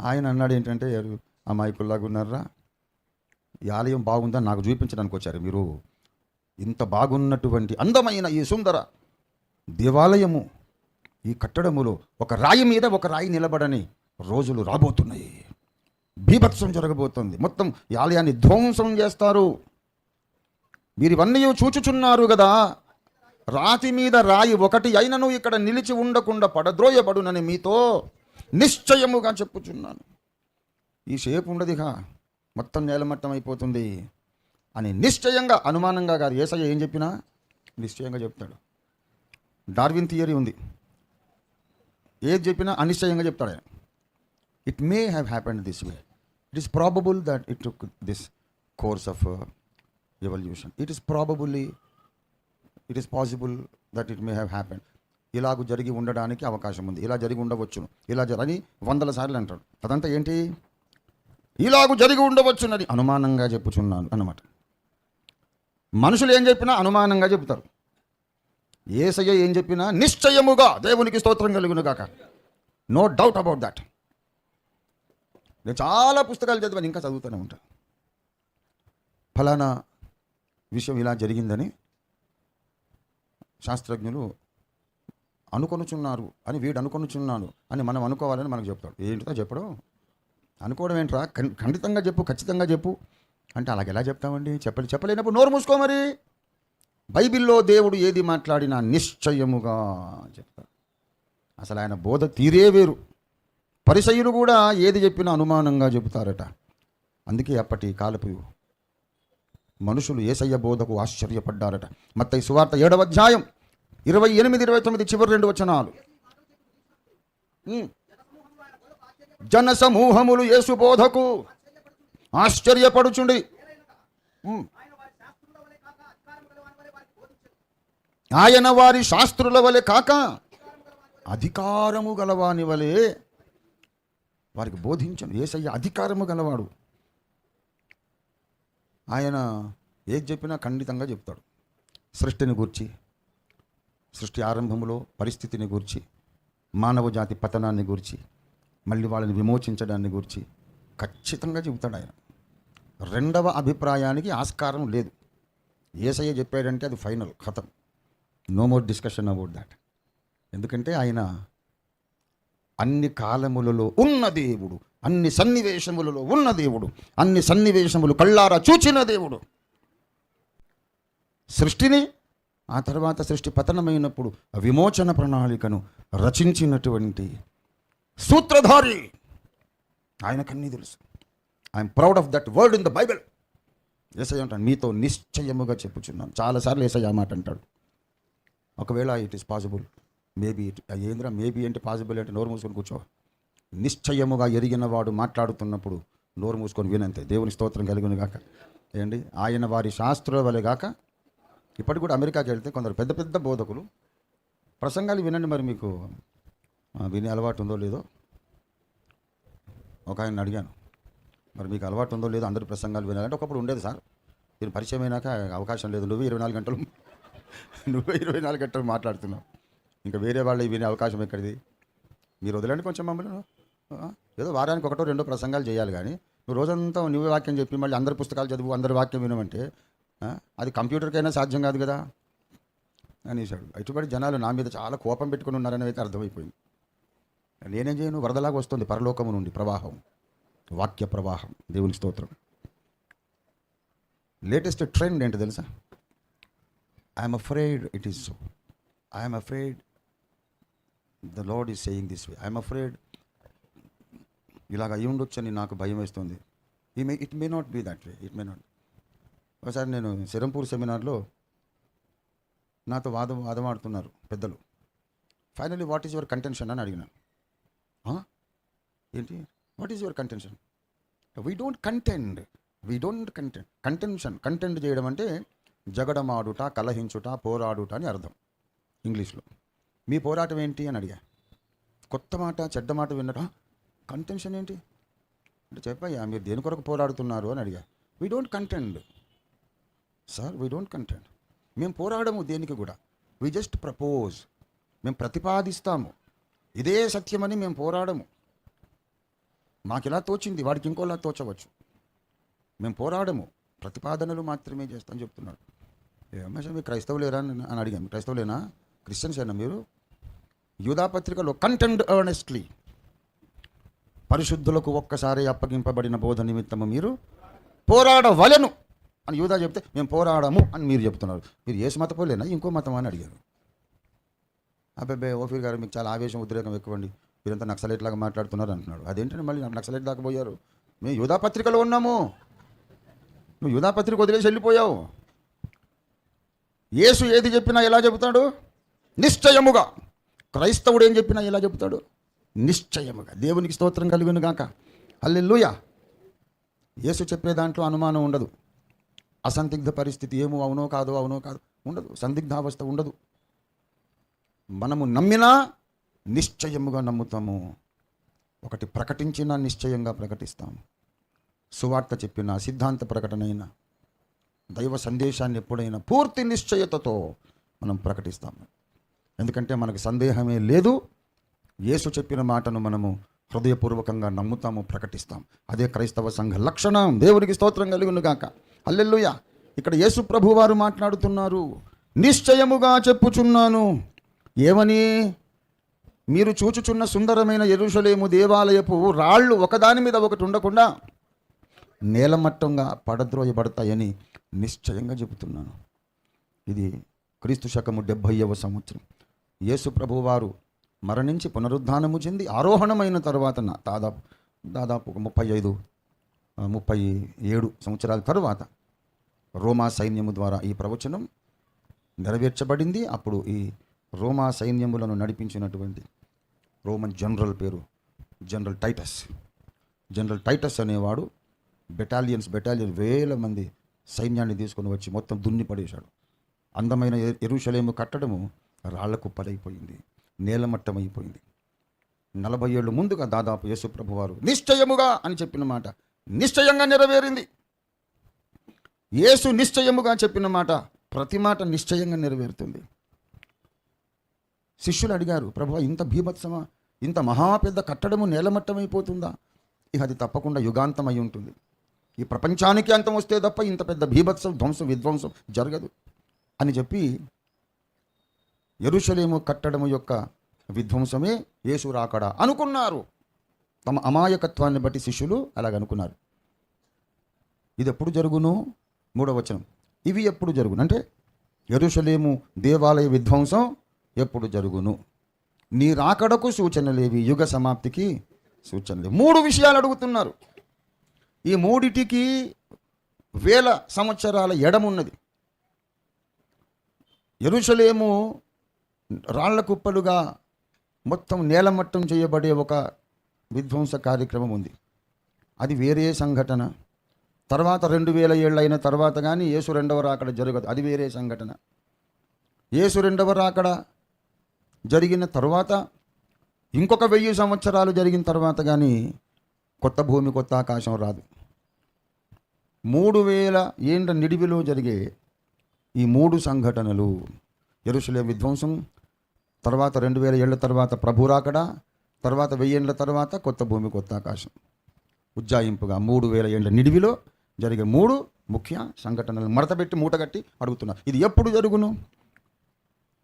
ఆయన అన్నాడు ఏంటంటే "ఎవరు అమాయకుల్లాగా ఉన్నారా ఈ ఆలయం బాగుందని నాకు చూపించడానికి వచ్చారు మీరు. ఇంత బాగున్నటువంటి అందమైన ఈ సుందర దేవాలయము ఈ కట్టడములో ఒక రాయి మీద ఒక రాయి నిలబడని రోజులు రాబోతున్నాయి. బీభత్సం జరగబోతుంది. మొత్తం ఈ ఆలయాన్ని ధ్వంసం చేస్తారు. మీరు ఇవన్నీ చూచుచున్నారు కదా రాతి మీద రాయి ఒకటి అయినను ఇక్కడ నిలిచి ఉండకుండా పడద్రోయబడునని మీతో నిశ్చయముగా చెప్పుచున్నాను. ఈ షేప్ ఉండదుగా. మొత్తం నేలమట్టం అయిపోతుంది అని నిశ్చయంగా అనుమానంగా కాదు. ఏసయ్య ఏం చెప్పినా నిశ్చయంగా చెప్తాడు. డార్విన్ థియరీ ఉంది. ఏది చెప్పినా అనిశ్చయంగా చెప్తాడు ఆయన. It may have happened this way it is probable that it took this course of evolution it is probably it is possible that it may have happened ఇలాగ జరిగి ఉండడానికి అవకాశం ఉంది. ఇలా జరిగి ఉండవచ్చును. ఇలా జరని వందల సార్లు అంటాడు. అదంతా ఏంటి? ఇలాగ జరిగి ఉండవచ్చునని అనుమానంగా చెప్పుచున్నాను అన్నమాట. మనుషులు ఏం చెప్పినా అనుమానంగా చెబుతారు. ఏసయ్య ఏం చెప్పినా నిశ్చయముగా దేవునికి స్తోత్రం కలుగును కాక నో డౌట్ అబౌట్ దట్ నేను చాలా పుస్తకాలు చదివాను ఇంకా చదువుతూనే ఉంటాను ఫలానా విషయం ఇలా జరిగిందని శాస్త్రజ్ఞులు అనుకొనుచున్నారు అని వీడు అనుకొనుచున్నాను అని మనం అనుకోవాలని మనకు చెప్తాడు. ఏంటిదో చెప్పడం. అనుకోవడం ఏంట్రా? ఖండితంగా చెప్పు ఖచ్చితంగా చెప్పు. అంటే అలాగ ఎలా చెప్తామండి? చెప్పలే చెప్పలేనప్పుడు నోరు మూసుకో మరి. బైబిల్లో దేవుడు ఏది మాట్లాడినా నిశ్చయముగా చెప్తాడు. అసలు ఆయన బోధ తీరే వేరు. పరిసయులు కూడా ఏది చెప్పినా అనుమానంగా చెబుతారట. అందుకే అప్పటి కాలపు మనుషులు ఏసయ్య బోధకు ఆశ్చర్యపడ్డారట. మత్తయి సువార్త ఏడవ అధ్యాయం. ఇరవై ఎనిమిది ఇరవై తొమ్మిది చివరి రెండు వచనాలు. జన సమూహములు యేసు బోధకు ఆశ్చర్యపడుచుండి. ఆయన వారి శాస్త్రుల వలె కాక అధికారము గలవాని వలె వారికి బోధించను. ఏసయ్య అధికారము గలవాడు. ఆయన ఏది చెప్పినా ఖండితంగా చెప్తాడు. సృష్టిని గూర్చి సృష్టి ఆరంభంలో పరిస్థితిని గూర్చి మానవ జాతి పతనాన్ని గూర్చి మళ్ళీ వాళ్ళని విమోచించడాన్ని గూర్చి ఖచ్చితంగా చెబుతాడు ఆయన. రెండవ అభిప్రాయానికి ఆస్కారం లేదు. ఏసయ్య చెప్పాడంటే అది ఫైనల్ కథం. No more discussion about that. ఎందుకంటే ఆయన అన్ని కాలములలో ఉన్న దేవుడు అన్ని సన్నివేశములలో ఉన్న దేవుడు అన్ని సన్నివేశములు కళ్ళారా చూచిన దేవుడు. సృష్టిని ఆ తర్వాత సృష్టి పతనమైనప్పుడు విమోచన ప్రణాళికను రచించినటువంటి సూత్రధారి ఆయనకన్నీ తెలుసు. I'm proud of that word in the Bible Yesayya అంటాను మీతో నిశ్చయముగా చెప్పుచున్నాను. చాలాసార్లు ఏసయ్య మాట అంటాడు. ఒకవేళ it is possible maybe it ఏంద్రా మేబీ ఏంటి పాసిబుల్ అంటే నోరు మూసుకొని కూర్చో. నిశ్చయముగా ఎరిగిన వాడు మాట్లాడుతున్నప్పుడు నోరు మూసుకొని వినంతే. దేవుని స్తోత్రం కలిగిన గాక ఏంటి? ఆయన వారి శాస్త్రుల వలె గాక ఇప్పటికి కూడా అమెరికాకి వెళ్తే కొందరు పెద్ద పెద్ద బోధకులు. ప్రసంగాలు వినండి మరి మీకు ఆ, వినే అలవాటు ఉందో లేదో. ఒక ఆయన అడిగాను. మరి మీకు అలవాటు ఉందో లేదో అందరు ప్రసంగాలు వినాలంటే ఒకప్పుడు ఉండేది సార్. మీరు పరిచయం అయినాక అవకాశం లేదు. నువ్వు ఇరవై నాలుగు గంటలు నువ్వు ఇరవై నాలుగు గంటలు మాట్లాడుతున్నావు. ఇంకా వేరే వాళ్ళు వినే అవకాశం ఎక్కడిది? మీరు వదలండి కొంచెం మమ్మల్ని. ఏదో వారానికి ఒకటో రెండో ప్రసంగాలు చేయాలి కానీ నువ్వు రోజంతా నువ్వే వాక్యం చెప్పి మళ్ళీ అందరి పుస్తకాలు చదువు అందరి వాక్యం వినమంటే అది కంప్యూటర్కైనా సాధ్యం కాదు కదా? అనేసాడు ఇటుపడి జనాలు నా మీద చాలా కోపం పెట్టుకుని ఉన్నారని అయితే అర్థమైపోయింది. నేనేం చేయను? వరదలాగా వస్తుంది పరలోకము నుండి ప్రవాహం. వాక్య ప్రవాహం. దేవుని స్తోత్రం. లేటెస్ట్ ట్రెండ్ ఏంటి తెలుసా? I'm afraid it is so I'm afraid the lad is saying this way I'm afraid ఇలాగ అయి ఉండొచ్చని నాకు భయం వేస్తుంది. ఈ may it may not be that way it may not ఒకసారి నేను సిరంపూర్ సెమినార్లో నాతో వాదం వాదమాడుతున్నారు పెద్దలు. Finally what is your contention అని అడిగినాను. ఏంటి? What is your contention we don't contend we don't contend contention content చేయడం అంటే జగడమాడుట కలహించుట పోరాడుట అని అర్థం ఇంగ్లీష్లో. మీ పోరాటం ఏంటి? అని అడిగా. కొత్త మాట చెడ్డ మాట విన్నట కంటెన్షన్ ఏంటి? అంటే చెప్పయ్యా మీరు దేని కొరకు పోరాడుతున్నారు? అని అడిగా. We don't contend sir we don't contend మేము పోరాడము దేనికి కూడా. వి జస్ట్ ప్రపోజ్ మేము ప్రతిపాదిస్తాము. ఇదే సత్యమని మేము పోరాడము. మాకు ఇలా తోచింది? వాడికి ఇంకోలా తోచవచ్చు. మేము పోరాడము. ప్రతిపాదనలు మాత్రమే చేస్తామని చెప్తున్నాడు. ఏమో మీరు క్రైస్తవులేరా అని అని అడిగాను. క్రైస్తవులేనా? క్రిస్టియన్స్ అయినా మీరు? యూధాపత్రికలో కంటెంట్ ఎర్నెస్ట్లీ పరిశుద్ధులకు ఒక్కసారి అప్పగింపబడిన బోధ నిమిత్తము మీరు పోరాడవలెను. అని యూదా చెప్తే మేము పోరాడము అని మీరు చెప్తున్నారు. మీరు ఏసు మతపోలేనా ఇంకో మతం అని అడిగారు. అబ్బాయి ఓఫీర్ గారు మీకు చాలా ఆవేశం ఉద్రేకం ఎక్కువండి. మీరంతా నక్సలైట్ లాగా మాట్లాడుతున్నారు అంటున్నాడు. అదేంటంటే మళ్ళీ నక్సలైట్ దాకా పోయారు? మేము యూదా పత్రికలో ఉన్నాము. నువ్వు యూదా పత్రిక వదిలేసి వెళ్ళిపోయావు. యేసు ఏది చెప్పినా ఎలా చెబుతాడు? నిశ్చయముగా. క్రైస్తవుడు ఏం చెప్పినా ఎలా చెబుతాడు? నిశ్చయముగా. దేవునికి స్తోత్రం కలిగిన గాక. అల్లెల్లుయా యేసు చెప్పే దాంట్లో అనుమానం ఉండదు. అసందిగ్ధ పరిస్థితి ఏమో అవునో కాదో అవునో కాదు ఉండదు. సందిగ్ధావస్థ ఉండదు. మనము నమ్మినా నిశ్చయముగా నమ్ముతాము. ఒకటి ప్రకటించినా నిశ్చయంగా ప్రకటిస్తాము. సువార్త చెప్పిన సిద్ధాంత ప్రకటనైనా దైవ సందేశాన్ని ఎప్పుడైనా పూర్తి నిశ్చయతతో మనం ప్రకటిస్తాము. ఎందుకంటే మనకు సందేహమే లేదు. యేసు చెప్పిన మాటను మనము హృదయపూర్వకంగా నమ్ముతాము ప్రకటిస్తాం అదే క్రైస్తవ సంఘ లక్షణం. దేవునికి స్తోత్రం కలిగినగాక అల్లెల్లుయ ఇక్కడ యేసు ప్రభు వారు మాట్లాడుతున్నారు. నిశ్చయముగా చెప్పుచున్నాను. ఏమని? మీరు చూచుచున్న సుందరమైన ఎరుషలేము దేవాలయపు రాళ్ళు ఒకదాని మీద ఒకటి ఉండకుండా నేలమట్టంగా పడద్రోయబడతాయని నిశ్చయంగా చెబుతున్నాను. ఇది క్రీస్తు శకము డెబ్భైవ సంవత్సరం. యేసు ప్రభు వారు మరణించి పునరుద్ధానము చెంది ఆరోహణమైన తర్వాత దాదాపు దాదాపు ఒక ముప్పై ఐదు ముప్పై ఏడు సంవత్సరాల తర్వాత రోమా సైన్యము ద్వారా ఈ ప్రవచనం నెరవేర్చబడింది. అప్పుడు ఈ రోమా సైన్యములను నడిపించినటువంటి రోమన్ జనరల్ పేరు జనరల్ టైటస్. జనరల్ టైటస్ అనేవాడు బెటాలియన్స్ బెటాలియన్ వేల మంది సైన్యాన్ని తీసుకొని వచ్చి మొత్తం దున్ని పడేశాడు. అందమైన ఎ- ఎరుషలేము కట్టడము రాళ్ళకు పడైపోయింది నేలమట్టం అయిపోయింది నలభై ఏళ్ళు ముందుగా దాదాపు యేసుప్రభు వారు నిశ్చయముగా అని చెప్పిన మాట నిశ్చయంగా నెరవేరింది. యేసు నిశ్చయముగా చెప్పిన మాట ప్రతి మాట నిశ్చయంగా నెరవేరుతుంది. శిష్యులు అడిగారు ప్రభు ఇంత భీభత్సమా? ఇంత మహా పెద్ద కట్టడము నేలమట్టమైపోతుందా? ఇక అది తప్పకుండా యుగాంతం అయి ఉంటుంది ఈ ప్రపంచానికి అంతం వస్తే తప్ప ఇంత పెద్ద భీభత్సం ధ్వంసం విధ్వంసం జరగదు. అని చెప్పి ఎరుషలేము కట్టడము యొక్క విధ్వంసమే యేసు రాకడా అనుకున్నారు. తమ అమాయకత్వాన్ని బట్టి శిష్యులు అలాగనుకున్నారు ఇది ఎప్పుడు జరుగును? మూడవ వచనం. ఇవి ఎప్పుడు జరుగును? అంటే ఎరుషలేము దేవాలయ విధ్వంసం ఎప్పుడు జరుగును? నీ రాకడకు సూచనలేవి యుగ సమాప్తికి సూచనలు మూడు విషయాలు అడుగుతున్నారు. ఈ మూడిటికి వేల సంవత్సరాల ఎడమున్నది. ఎరుషలేము రాళ్ళ కుప్పలుగా మొత్తం నేలమట్టం చేయబడే ఒక విధ్వంస కార్యక్రమం ఉంది. అది వేరే సంఘటన. తర్వాత రెండు వేల ఏళ్ళు అయిన తర్వాత కానీ యేసు రెండవ రాకడ జరగదు. అది వేరే సంఘటన. యేసు రెండవ రాకడ జరిగిన తర్వాత ఇంకొక వెయ్యి సంవత్సరాలు జరిగిన తర్వాత కానీ కొత్త భూమి కొత్త ఆకాశం రాదు. మూడు వేల ఏండ్ల నిడివిలో జరిగే ఈ మూడు సంఘటనలు ఎరుసలే విధ్వంసం తర్వాత రెండు వేల ఏళ్ళ తర్వాత ప్రభు రాకడ తర్వాత వెయ్యేండ్ల తర్వాత కొత్త భూమి కొత్త ఆకాశం. ఉజ్జాయింపుగా మూడు వేల ఏళ్ళ నిడివిలో జరిగే మూడు ముఖ్య సంఘటనలు మడతపెట్టి మూటగట్టి అడుగుతున్నారు ఇది ఎప్పుడు జరుగును?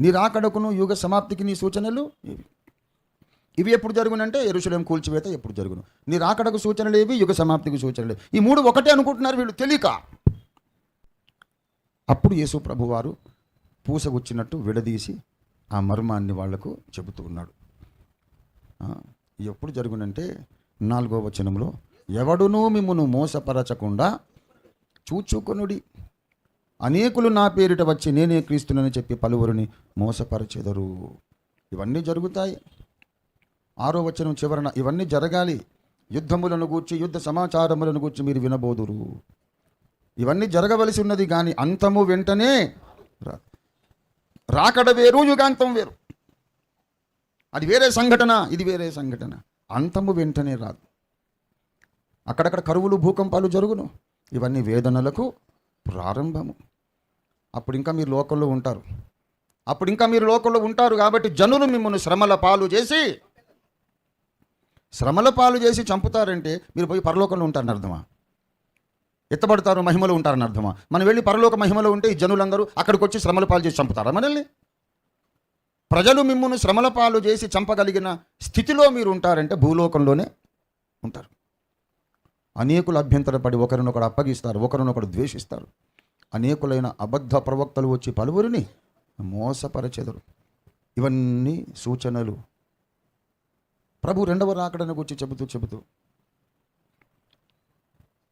నీ రాకడకును యుగ సమాప్తికి నీ సూచనలు ఇవి. ఎప్పుడు జరుగునంటే ఎరుసలేం కూల్చివేత ఎప్పుడు జరుగును? నీ రాకడకు సూచనలు ఏవి యుగ సమాప్తికి సూచనలు ఈ మూడు ఒకటే అనుకుంటున్నారు వీళ్ళు తెలియక. అప్పుడు యేసు ప్రభువారు పూసగుచ్చినట్టు విడదీసి ఆ మర్మాన్ని వాళ్ళకు చెబుతూ ఉన్నాడు. ఎప్పుడు జరుగునంటే నాలుగో వచనంలో ఎవడునూ మిమ్మును మోసపరచకుండా చూచుకొనుడి. అనేకులు నా పేరిట వచ్చి నేనే క్రీస్తునని చెప్పి పలువురిని మోసపరచెదరు. ఇవన్నీ జరుగుతాయి. ఆరో వచనం చివరన ఇవన్నీ జరగాలి. యుద్ధములను గూర్చి యుద్ధ సమాచారములను గూర్చి మీరు వినబోదురు. ఇవన్నీ జరగవలసి ఉన్నది కానీ అంతము వెంటనే రాదు. రాకడ వేరు యుగాంతం వేరు. అది వేరే సంఘటన ఇది వేరే సంఘటన. అంతము వెంటనే రాదు. అక్కడక్కడ కరువులు భూకంపాలు జరుగును. ఇవన్నీ వేదనలకు ప్రారంభము. అప్పుడు ఇంకా మీరు లోకంలో ఉంటారు. అప్పుడు ఇంకా మీరు లోకంలో ఉంటారు కాబట్టి జనులు మిమ్మల్ని శ్రమల పాలు చేసి శ్రమల పాలు చేసి చంపుతారంటే మీరు పోయి పరలోకంలో ఉంటారని అర్థమా? ఎత్తబడతారు మహిమలో ఉంటారని అర్థమా? మనం వెళ్ళి పరలోక మహిమలో ఉంటే ఈ జనులందరూ అక్కడికి వచ్చి శ్రమల పాలు చేసి చంపుతారా మనల్ని? ప్రజలు మిమ్మల్ని శ్రమల పాలు చేసి చంపగలిగిన స్థితిలో మీరు ఉంటారంటే భూలోకంలోనే ఉంటారు. అనేకులు అభ్యంతరపడి ఒకరినొకడు అప్పగిస్తారు ఒకరినొకడు ద్వేషిస్తారు. అనేకులైన అబద్ధ ప్రవక్తలు వచ్చి పలువురిని మోసపరచెదరు. ఇవన్నీ సూచనలు. ప్రభు రెండవ రాకడను గురించి చెబుతూ చెబుతూ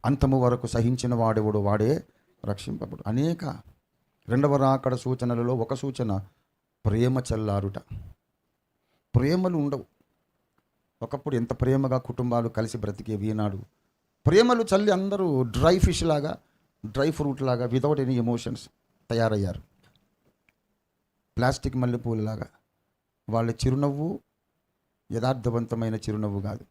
అంతము వరకు సహించిన వాడెవడు? వాడే రక్షింపబడు. అనేక రెండవ రాకడ సూచనలలో ఒక సూచన ప్రేమ చల్లారుట. ప్రేమలు ఉండవు. ఒకప్పుడు ఎంత ప్రేమగా కుటుంబాలు కలిసి బ్రతికేవి ఈనాడు ప్రేమలు చల్లి అందరూ డ్రై ఫిష్ లాగా డ్రై ఫ్రూట్ లాగా వితౌట్ ఎనీ ఎమోషన్స్ తయారయ్యారు. ప్లాస్టిక్ మల్లెపూలలాగా వాళ్ళ చిరునవ్వు యథార్థవంతమైన చిరునవ్వు కాదు.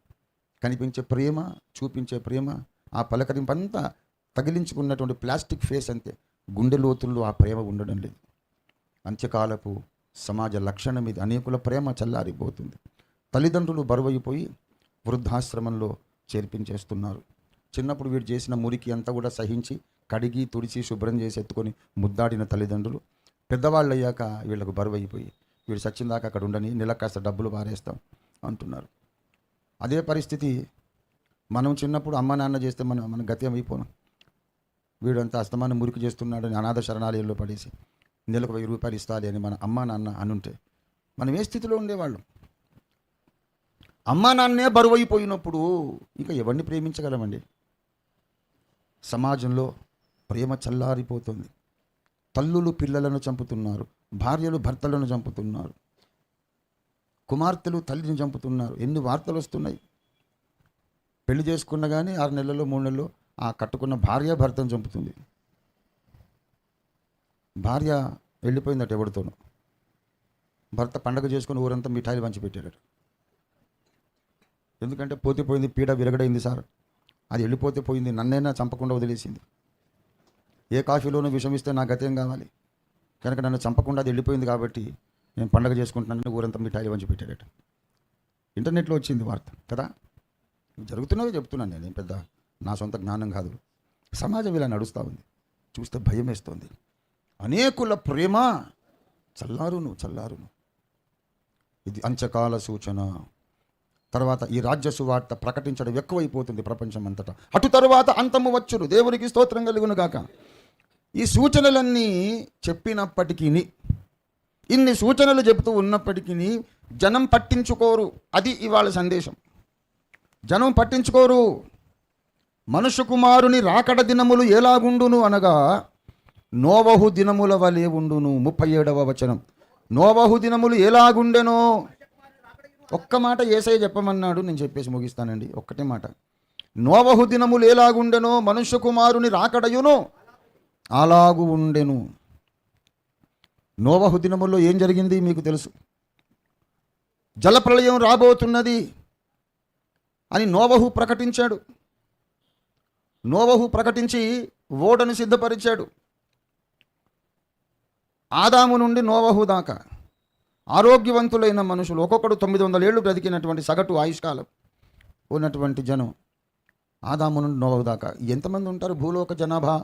కనిపించే ప్రేమ చూపించే ప్రేమ ఆ పలకరింపంతా తగిలించుకున్నటువంటి ప్లాస్టిక్ ఫేస్ అంతే. గుండె లోతుల్లో ఆ ప్రేమ ఉండడం లేదు. అంత్యకాలపు సమాజ లక్షణం ఇది. అనేకుల ప్రేమ చల్లారిపోతుంది. తల్లిదండ్రులు బరువైపోయి వృద్ధాశ్రమంలో చేర్పించేస్తున్నారు. చిన్నప్పుడు వీడు చేసిన మురికి అంతా కూడా సహించి కడిగి తుడిచి శుభ్రం చేసి ఎత్తుకొని ముద్దాడిన తల్లిదండ్రులు పెద్దవాళ్ళు అయ్యాక వీళ్ళకు బరువు అయిపోయి వీడు సచ్చిందాక అక్కడ ఉండని నెల కాస్త డబ్బులు పారేస్తాం అంటున్నారు. అదే పరిస్థితి మనం చిన్నప్పుడు అమ్మ నాన్న చేస్తే మనం మన గతి అయిపోను వీడంతా అస్తమానం మురికి చేస్తున్నాడని అనాథ శరణాలయంలో పడేసి నెలకు వెయ్యి రూపాయలు ఇస్తాలి అని మన అమ్మ నాన్న అనుంటే మనం ఏ స్థితిలో ఉండేవాళ్ళం? అమ్మా నాన్నే బరువైపోయినప్పుడు ఇంకా ఎవరిని ప్రేమించగలమండి? సమాజంలో ప్రేమ చల్లారిపోతుంది. తల్లులు పిల్లలను చంపుతున్నారు భార్యలు భర్తలను చంపుతున్నారు కుమార్తెలు తల్లిని చంపుతున్నారు. ఎన్ని వార్తలు వస్తున్నాయి? పెళ్ళి చేసుకున్న కానీ ఆరు నెలల్లో మూడు నెలల్లో ఆ కట్టుకున్న భార్య భర్తను చంపుతుంది. భార్య వెళ్ళిపోయిందట ఎవరితోనూ. భర్త పండగ చేసుకుని ఊరంతా మిఠాయిలు పంచిపెట్టాడట ఎందుకంటే పోతిపోయింది పీడ విరగడైంది సార్. అది వెళ్ళిపోతే పోయింది. నన్నైనా చంపకుండా వదిలేసింది. ఏ కాఫీలోనూ విషమిస్తే నా గతేం కావాలి? కనుక నన్ను చంపకుండా అది వెళ్ళిపోయింది కాబట్టి నేను పండగ చేసుకుంటున్నానని ఊరంతా మిఠాయిలు పంచి పెట్టాడట. ఇంటర్నెట్లో వచ్చింది వార్త కదా? ఇవి చెప్తున్నాను నేను పెద్ద నా సొంత జ్ఞానం కాదు. సమాజం ఇలా నడుస్తూ ఉంది. చూస్తే భయం వేస్తుంది అనేకుల ప్రేమ. చల్లారును చల్లారును. ఇది అంచకాల సూచన. తర్వాత ఈ రాజ్య సువార్త ప్రకటించడం ఎక్కువైపోతుంది ప్రపంచం అంతటా అటు తరువాత అంతము వచ్చును. దేవునికి స్తోత్రం కలుగును గాక. ఈ సూచనలన్నీ చెప్పినప్పటికీ ఇన్ని సూచనలు చెబుతూ ఉన్నప్పటికీ జనం పట్టించుకోరు. అది ఇవాళ సందేశం. జనం పట్టించుకోరు. మనుషు కుమారుని రాకడ దినములు ఎలాగుండును అనగా నోవహు దినముల వలె ఉండును. ముప్పై ఏడవ వచనం. నోవహు దినములు ఎలాగుండెనో ఒక్క మాట ఏసై చెప్పమన్నాడు నేను చెప్పేసి ముగిస్తానండి. ఒక్కటే మాట. నోవహు దినములు ఎలాగుండెనో మనుష్య కుమారుని రాకడయును అలాగు ఉండెను. నోవహు దినముల్లో ఏం జరిగింది మీకు తెలుసు? జలప్రళయం రాబోతున్నది అని నోవహు ప్రకటించాడు. నోవహు ప్రకటించి ఓడను సిద్ధపరిచాడు. ఆదాము నుండి నోవహు దాకా. ఆరోగ్యవంతులైన మనుషులు ఒక్కొక్కడు తొమ్మిది వందల ఏళ్ళు బ్రతికినటువంటి సగటు ఆయుష్కాలం ఉన్నటువంటి జనం ఆదాము నుండి నోవదాకా దాకా. ఎంతమంది ఉంటారు భూలోక జనాభా?